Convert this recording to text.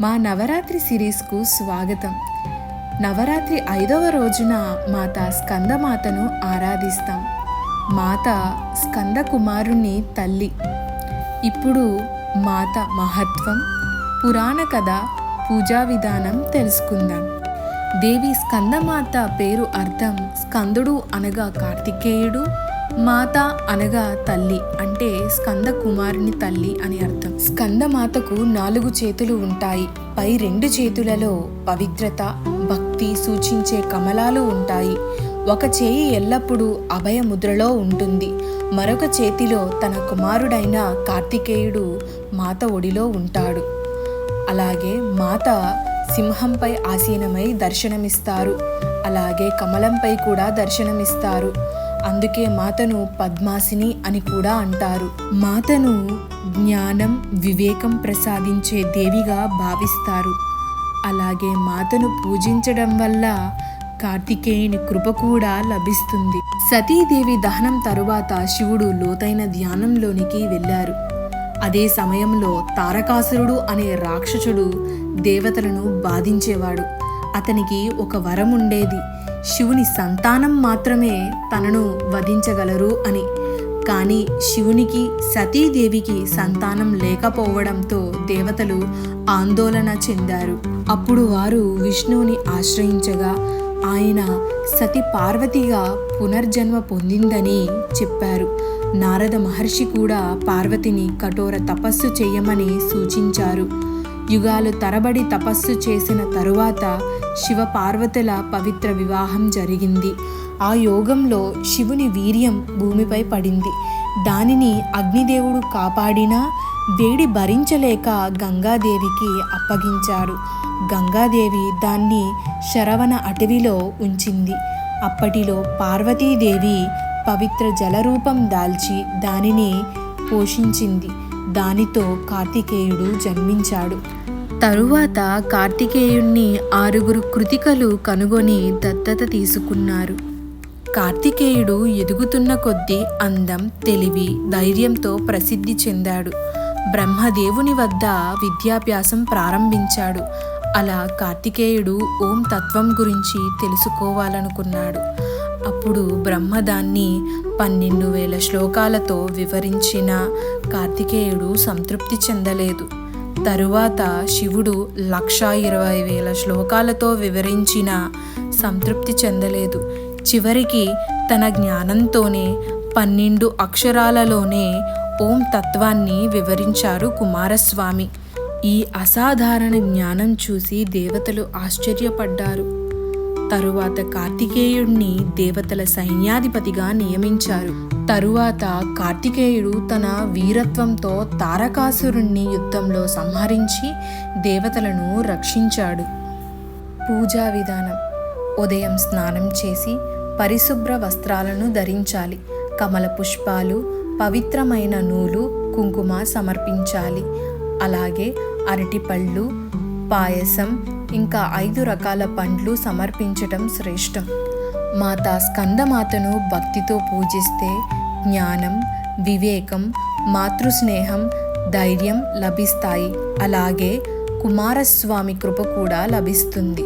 మా నవరాత్రి సిరీస్కు స్వాగతం. నవరాత్రి ఐదవ రోజున మాత స్కందమాతను ఆరాధిస్తాం. మాత స్కంద కుమారుని తల్లి. ఇప్పుడు మాత మహత్వం పురాణ కథ పూజా విధానం తెలుసుకుందాం. దేవి స్కందమాత పేరు అర్థం స్కందుడు అనగా కార్తికేయుడు. మాత అనగా తల్లి అంటే స్కంద కుమారుని తల్లి అని అర్థం. స్కంద మాతకు నాలుగు చేతులు ఉంటాయి. పై రెండు చేతులలో పవిత్రత భక్తి సూచించే కమలాలు ఉంటాయి. ఒక చేయి ఎల్లప్పుడూ అభయ ముద్రలో ఉంటుంది. మరొక చేతిలో తన కుమారుడైన కార్తికేయుడు మాత ఒడిలో ఉంటాడు. అలాగే మాత సింహంపై ఆసీనమై దర్శనమిస్తారు. అలాగే కమలంపై కూడా దర్శనమిస్తారు. అందుకే మాతను పద్మాసిని అని కూడా అంటారు. మాతను జ్ఞానం వివేకం ప్రసాదించే దేవిగా భావిస్తారు. అలాగే మాతను పూజించడం వల్ల కార్తికేయుని కృప కూడా లభిస్తుంది. సతీదేవి దహనం తరువాత శివుడు లోతైన ధ్యానంలోనికి వెళ్ళారు. అదే సమయంలో తారకాసురుడు అనే రాక్షసుడు దేవతలను బాధించేవాడు. అతనికి ఒక వరం ఉండేది శివుని సంతానం మాత్రమే తనను వధించగలరు అని. కానీ శివునికి సతీదేవికి సంతానం లేకపోవడంతో దేవతలు ఆందోళన చెందారు. అప్పుడు వారు విష్ణువుని ఆశ్రయించగా ఆయన సతి పార్వతిగా పునర్జన్మ పొందిందని చెప్పారు. నారద మహర్షి కూడా పార్వతిని కఠోర తపస్సు చేయమని సూచించారు. యుగాలు తరబడి తపస్సు చేసిన తరువాత శివ పార్వతుల పవిత్ర వివాహం జరిగింది. ఆ యోగంలో శివుని వీర్యం భూమిపై పడింది. దానిని అగ్నిదేవుడు కాపాడినా వేడి భరించలేక గంగాదేవికి అప్పగించాడు. గంగాదేవి దాన్ని శరవణ అటవిలో ఉంచింది. అప్పటిలో పార్వతీదేవి పవిత్ర జలరూపం దాల్చి దానిని పోషించింది. దానితో కార్తికేయుడు జన్మించాడు. తరువాత కార్తికేయుణ్ణి ఆరుగురు కృతికలు కనుగొని దత్తత తీసుకున్నారు. కార్తికేయుడు ఎదుగుతున్న కొద్దీ అందం తెలివి ధైర్యంతో ప్రసిద్ధి చెందాడు. బ్రహ్మదేవుని వద్ద విద్యాభ్యాసం ప్రారంభించాడు. అలా కార్తికేయుడు ఓం తత్వం గురించి తెలుసుకోవాలనుకున్నాడు. అప్పుడు బ్రహ్మ దాన్ని పన్నెండు వేల శ్లోకాలతో వివరించిన కార్తికేయుడు సంతృప్తి చెందలేదు. తరువాత శివుడు లక్షా ఇరవై వేల శ్లోకాలతో వివరించిన సంతృప్తి చెందలేదు. చివరికి తన జ్ఞానంతోనే పన్నెండు అక్షరాలలోనే ఓం తత్వాన్ని వివరించారు కుమారస్వామి. ఈ అసాధారణ జ్ఞానం చూసి దేవతలు ఆశ్చర్యపడ్డారు. తరువాత కార్తికేయుడిని దేవతల సైన్యాధిపతిగా నియమించారు. తరువాత కార్తికేయుడు తన వీరత్వంతో తారకాసురుణ్ణి యుద్ధంలో సంహరించి దేవతలను రక్షించాడు. పూజా విధానం. ఉదయం స్నానం చేసి పరిశుభ్ర వస్త్రాలను ధరించాలి. కమల పుష్పాలు పవిత్రమైన నూలు కుంకుమ సమర్పించాలి. అలాగే అరటిపళ్ళు పాయసం ఇంకా ఐదు రకాల పండ్లు సమర్పించటం శ్రేష్టం. మాతా స్కందమాతను భక్తితో పూజిస్తే జ్ఞానం వివేకం మాతృస్నేహం ధైర్యం లభిస్తాయి. అలాగే కుమారస్వామి కృప కూడా లభిస్తుంది.